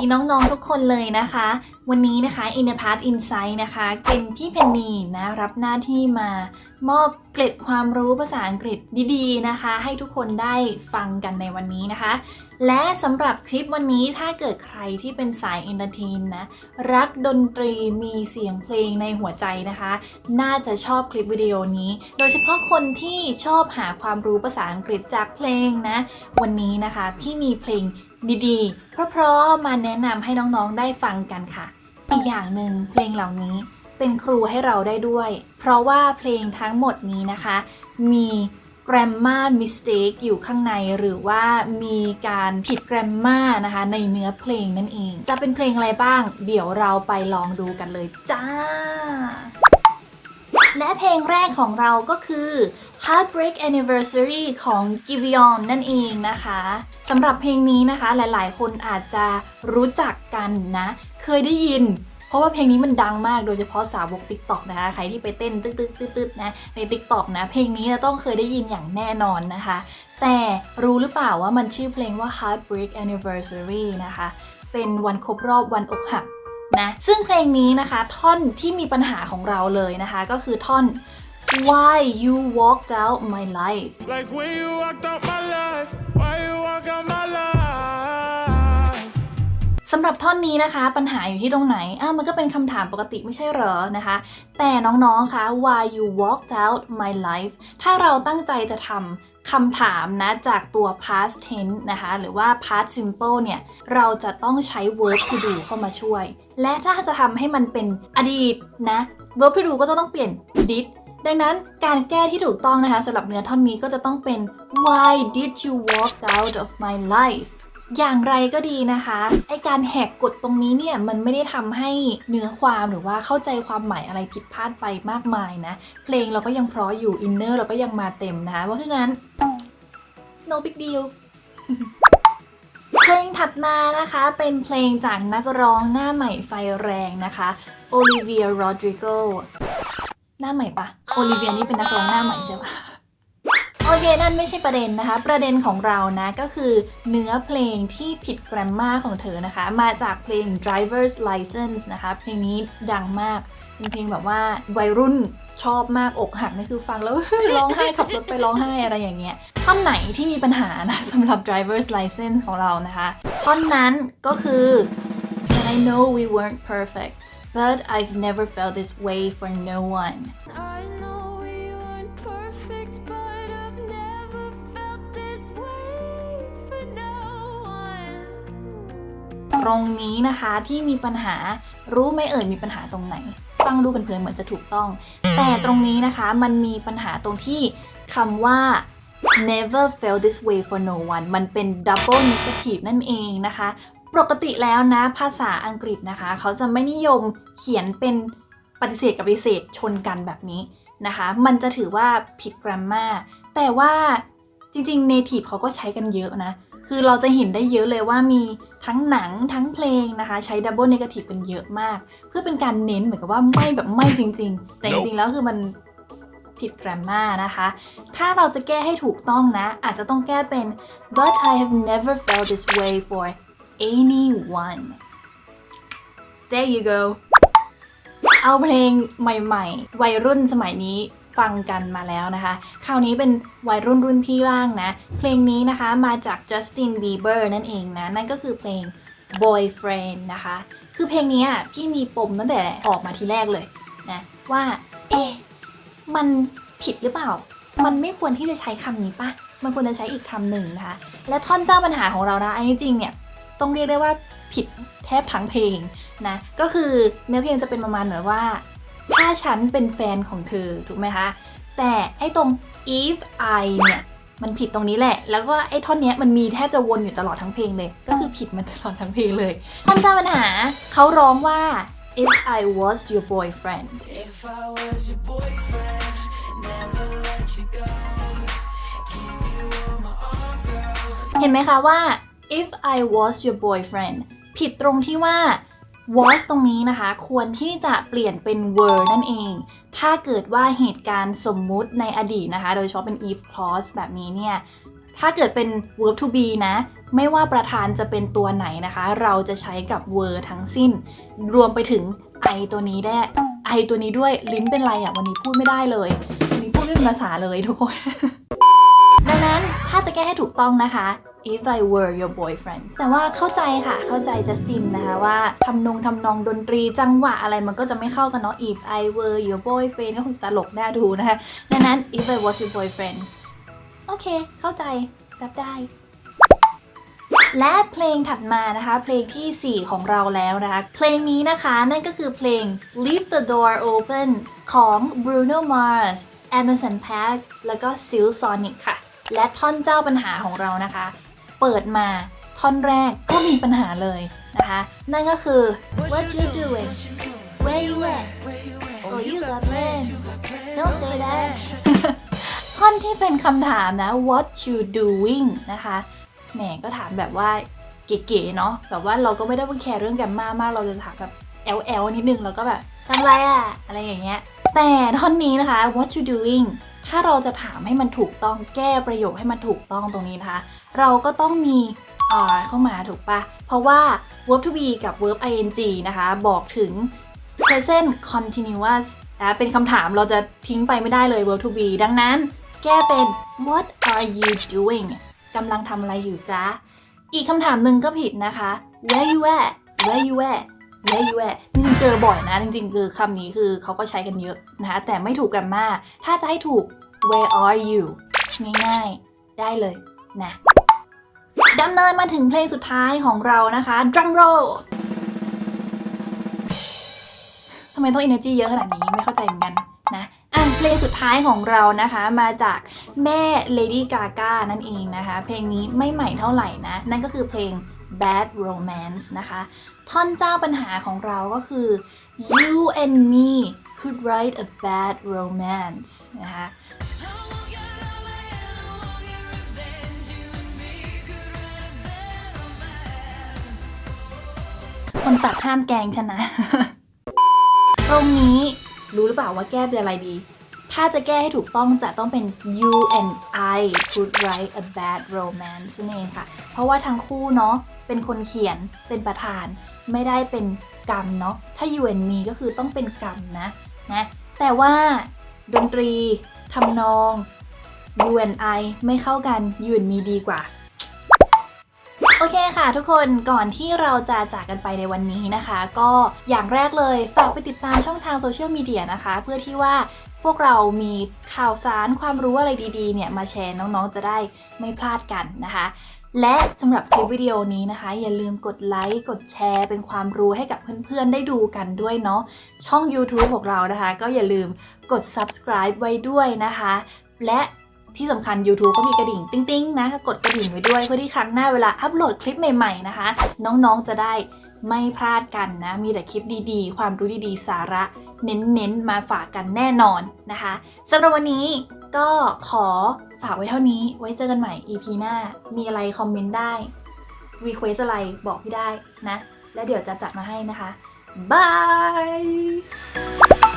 ดีน้องๆทุกคนเลยนะคะ วันนี้นะคะ In the Past Insight นะคะเป็นพี่เพนนีนะรับหน้าที่มามอบเกร็ดความรู้ภาษาอังกฤษดีๆนะคะ ให้ทุกคนได้ฟังกันในวันนี้นะคะ และสำหรับคลิปวันนี้ถ้าเกิดใครที่เป็นสายเอนเตอร์เทนนะ รักดนตรีมีเสียงเพลงในหัวใจนะคะ น่าจะชอบคลิปวิดีโอนี้ โดยเฉพาะคนที่ชอบหาความรู้ภาษาอังกฤษจากเพลงนะ วันนี้นะคะพี่มีเพลงดีๆ เพราะๆมาแนะนำให้น้องๆได้ฟังกันค่ะ อีกอย่างหนึ่งเพลงเหล่านี้เป็นครูให้เราได้ด้วย เพราะว่าเพลงทั้งหมดนี้นะคะ มี grammar mistake อยู่ข้างในหรือว่ามีการผิด grammar นะคะ ในเนื้อเพลงนั่นเอง จะเป็นเพลงอะไรบ้าง เดี๋ยวเราไปลองดูกันเลยจ้า และเพลงแรกของเราก็คือ Heartbreak Anniversary ของ g i v i o n นั่นเองนะคะสำหรับเพลงนี้นะคะหลายๆ คนอาจจะรู้จักกันนะ เคยได้ยิน เพราะว่าเพลงนี้มันดังมากโดยเฉพาะสาวก TikTok นะคะ ใครที่ไปเต้นตึ๊ดตึ๊ดตึ๊ดตึ๊ดนะใน TikTok นะ เพลงนี้จะต้องเคยได้ยินอย่างแน่นอนนะคะ แต่รู้หรือเปล่าว่ามันชื่อเพลงว่า Heartbreak Anniversary นะคะ เป็นวันครบรอบวันอกหักนะ ซึ่งเพลงนี้นะคะท่อนที่มีปัญหาของเราเลยนะคะ ก็คือท่อน Why you walked out my life Like when you walked out my life, why you สำหรับท่อนนี้นะคะ ปัญหาอยู่ที่ตรงไหนอ้าวมันก็เป็นคำถามปกติไม่ใช่เหรอนะคะ แต่น้องๆคะ why you walked out my life ถ้าเราตั้งใจจะทำคำถามนะจากตัว past tense นะคะ หรือว่า past simple เนี่ย เราจะต้องใช้ verb to do เข้ามาช่วย และถ้าจะทำให้มันเป็นอดีตนะ verb to do ก็จะต้องเปลี่ยน did ดังนั้นการแก้ที่ถูกต้องนะคะสำหรับเนื้อท่อนนี้ก็จะต้องเป็น why did you walk out of my life อย่างไรก็ดีนะคะไอการแหกกฎตรงนี้เนี่ยมันไม่ได้ทำให้เนื้อความหรือว่าเข้าใจความหมายอะไรผิดพลาดไปมากมายนะ เพลงเราก็ยังเพราะอยู่อินเนอร์เราก็ยังมาเต็มนะคะเพราะฉะนั้น no big deal เพลงถัดมานะคะเป็นเพลงจากนักร้องหน้าใหม่ไฟแรงนะคะโอลิเวียโรดริโกหน้าใหม่ปะโอลิเวียนี่เป็นนักร้องหน้าใหม่ใช่ปะ โอเค นั่นไม่ใช่ประเด็นนะคะ ประเด็นของเรานะก็คือเนื้อเพลงที่ผิดแกรมมาของเธอนะคะ มาจากเพลง driver's license นะคะ เพลงนี้ดังมากเป็นเพลงแบบว่าวัยรุ่นชอบมากอกหักนี่คือฟังแล้วร้องไห้ขับรถไปร้องไห้อะไรอย่างเงี้ยท่อนไหนที่มีปัญหานะสำหรับ driver's license ของเรานะคะท่อนนั้นก็คือ and I know we weren't perfect but I've never felt this way for no one I know we weren't perfect, but ตรงนี้นะคะที่มีปัญหารู้ไหมเอ่ยมีปัญหาตรงไหน ฟังดูเผินๆเหมือนจะถูกต้อง แต่ตรงนี้นะคะมันมีปัญหาตรงที่คำว่า never felt this way for no one มันเป็น double negative นั่นเองนะคะ ปกติแล้วนะภาษาอังกฤษนะคะ เขาจะไม่นิยมเขียนเป็นปฏิเสธกับปฏิเสธชนกันแบบนี้นะคะ มันจะถือว่าผิด grammar แต่ว่าจริงๆ native เขาก็ใช้กันเยอะนะ คือเราจะเห็นได้เยอะเลยว่ามีทั้งหนังทั้งเพลงนะคะ ใช้ double negative เป็นเยอะมาก เพื่อเป็นการเน้นเหมือนกับว่าไม่แบบไม่จริง ๆ แต่จริงๆแล้วคือมันผิด grammar นะคะ ถ้าเราจะแก้ให้ถูกต้องนะ อาจจะต้องแก้เป็น but I have never felt this way for anyone there you go เอาเพลงใหม่ ๆ วัยรุ่นสมัยนี้ ฟังกันมาแล้วนะคะ คราวนี้เป็นวัยรุ่นรุ่นพี่บ้างนะ เพลงนี้นะคะมาจาก Justin Bieber นั่นเองนะ นั่นก็คือเพลง Boyfriend นะคะ คือเพลงนี้อะพี่มีปมตั้งแต่ออกมาทีแรกเลยนะว่า เอ๊ะมันผิดหรือเปล่า มันไม่ควรที่จะใช้คำนี้ปะมันควรจะใช้อีกคำหนึ่งนะคะ และท่อนเจ้าปัญหาของเรานะอันนี้จริงเนี่ยต้องเรียกได้ว่าผิดแทบทั้งเพลงนะ ก็คือเนื้อเพลงจะเป็นประมาณเหมือนว่า ถ้าฉันเป็นแฟนของเธอถูกไหมคะ แต่ไอ้ตรง if I เนี่ยมันผิดตรงนี้แหละ แล้วก็ไอ้ท่อนเนี้ยมันมีแทบจะวนอยู่ตลอดทั้งเพลงเลย ก็คือผิดมันตลอดทั้งเพลงเลยท่อนเจ้าปัญหาเขาร้องว่า if I was your boyfriend If I was your boyfriend, never let you go. Keep you on my arm, girl. เห็นไหมคะว่า if I was your boyfriend ผิดตรงที่ว่า was ตรงนี้นะคะ ควรที่จะเปลี่ยนเป็น were นั่นเอง ถ้าเกิดว่าเหตุการณ์สมมุติในอดีตนะคะ โดยเฉพาะเป็น if clause แบบนี้เนี่ย ถ้าเกิดเป็น verb to be นะ ไม่ว่าประธานจะเป็นตัวไหนนะคะ เราจะใช้กับ were ทั้งสิ้น รวมไปถึง I ตัวนี้ได้ I ตัวนี้ด้วยลิ้นเป็นไรอะ่ะวันนี้พูดไม่ได้เลยวันนี้พูดไม่เป็นภาษาเลยทุกคน ดังนั้นถ้าจะแก้ให้ถูกต้องนะคะ if I were your boyfriend แต่ว่าเข้าใจค่ะ เข้าใจจัสตินนะคะว่าทำนงทำนองดนตรีจังหวะอะไรมันก็จะไม่เข้ากันเนาะ if I were your boyfriend ก็คงจะตลกน่ดูนะคะ ดังนั้น if I was your boyfriend โอเค เข้าใจ รับได้ และเพลงถัดมานะคะ เพลงทีสี่ 4 ของเราแล้วนะคะ เพลงนี้นะคะ นั่นก็คือเพลง Leave the Door Open ของ Bruno Mars Anderson .Paak แล้วก็ Silk Sonic ค่ะ และท่อนเจ้าปัญหาของเรานะคะ เปิดมาท่อนแรกก็มีปัญหาเลยนะคะ นั่นก็คือ What you doing Where you at Oh you got plans Don't say that ท่อนที่เป็นคำถามนะ What you doing นะคะแหมก็ถามแบบว่าเก๋ๆเนาะแบบว่าเราก็ไม่ได้ว่าแคร์เรื่องแกมมามากเราจะถามแบบแอลแอลนิดนึงแล้วก็แบบทำไรอะอะไรอย่างเงี้ยแต่ท่อนนี้นะคะ what you doing ถ้าเราจะถามให้มันถูกต้องแก้ประโยคให้มันถูกต้องตรงนี้นะคะ เราก็ต้องมี are เข้ามาถูกปะเพราะว่า verb to be กับ verb ing นะคะ บอกถึง present continuous นะเป็นคำถามเราจะทิ้งไปไม่ได้เลย verb to be ดังนั้น แก้เป็น what are you doing กำลังทำอะไรอยู่จ๊ะอีกคำถามหนึ่งก็ผิดนะคะ where you at where you at where you at จริงๆเจอบ่อยนะ จริงๆ คือคำนี้คือเขาก็ใช้กันเยอะนะคะแต่ไม่ถูกกันมาก ถ้าจะให้ถูก where are you ง่ายๆ ได้เลยนะดำเนินมาถึงเพลงสุดท้ายของเรานะคะ drum roll ทำไมต้อง energy เยอะขนาดนี้ไม่เข้าใจเหมือนกันนะอะเพลงสุดท้ายของเรานะคะมาจากแม่ Lady Gaga นั่นเองนะคะ เพลงนี้ไม่ใหม่เท่าไหร่นะ นั่นก็คือเพลง Bad Romance นะคะ ท่อนเจ้าปัญหาของเราก็คือ you and me could write a bad romance นะคะคนตัดห้ามแกงฉันนะ ตรงนี้รู้หรือเปล่าว่าแก้เป็นอะไรดี ถ้าจะแก้ให้ถูกต้องจะต้องเป็น you and I could write a bad romance นั่นเองค่ะ เพราะว่าทั้งคู่เนาะเป็นคนเขียนเป็นประธาน ไม่ได้เป็นกรรมเนาะถ้า you and me ก็คือต้องเป็นกรรมนะนะแต่ว่าดนตรีทำนอง you and I ไม่เข้ากัน you and me ดีกว่าโอเคค่ะทุกคนก่อนที่เราจะจากกันไปในวันนี้นะคะ ก็อย่างแรกเลยฝากไปติดตามช่องทางโซเชียลมีเดียนะคะ เพื่อที่ว่า พวกเรามีข่าวสารความรู้อะไรดีๆ เนี่ยมาแชร์น้องๆ จะได้ไม่พลาดกันนะคะ และสำหรับคลิปวิดีโอนี้นะคะ อย่าลืมกดไลค์ กดแชร์ เป็นความรู้ให้กับเพื่อนๆ ได้ดูกันด้วยเนาะ ช่อง YouTube ของเรานะคะ ก็อย่าลืมกด subscribe ไว้ด้วยนะคะ และที่สำคัญ YouTube ก็มีกระดิ่งติ๊งๆนะ กดกระดิ่งไว้ด้วยเพื่อที่ครั้งหน้าเวลาอัปโหลดคลิปใหม่ๆนะคะ น้องๆ จะได้ไม่พลาดกันนะ มีแต่คลิปดีๆ ความรู้ดีๆ สาระ เน้นๆ มาฝากกันแน่นอนนะคะสำหรับวันนี้ก็ขอฝากไว้เท่านี้ ไว้เจอกันใหม่ EP หน้า มีอะไรคอมเมนต์ได้รีเควสอะไรบอกพี่ได้นะ แล้วเดี๋ยวจะจัดมาให้นะคะบาย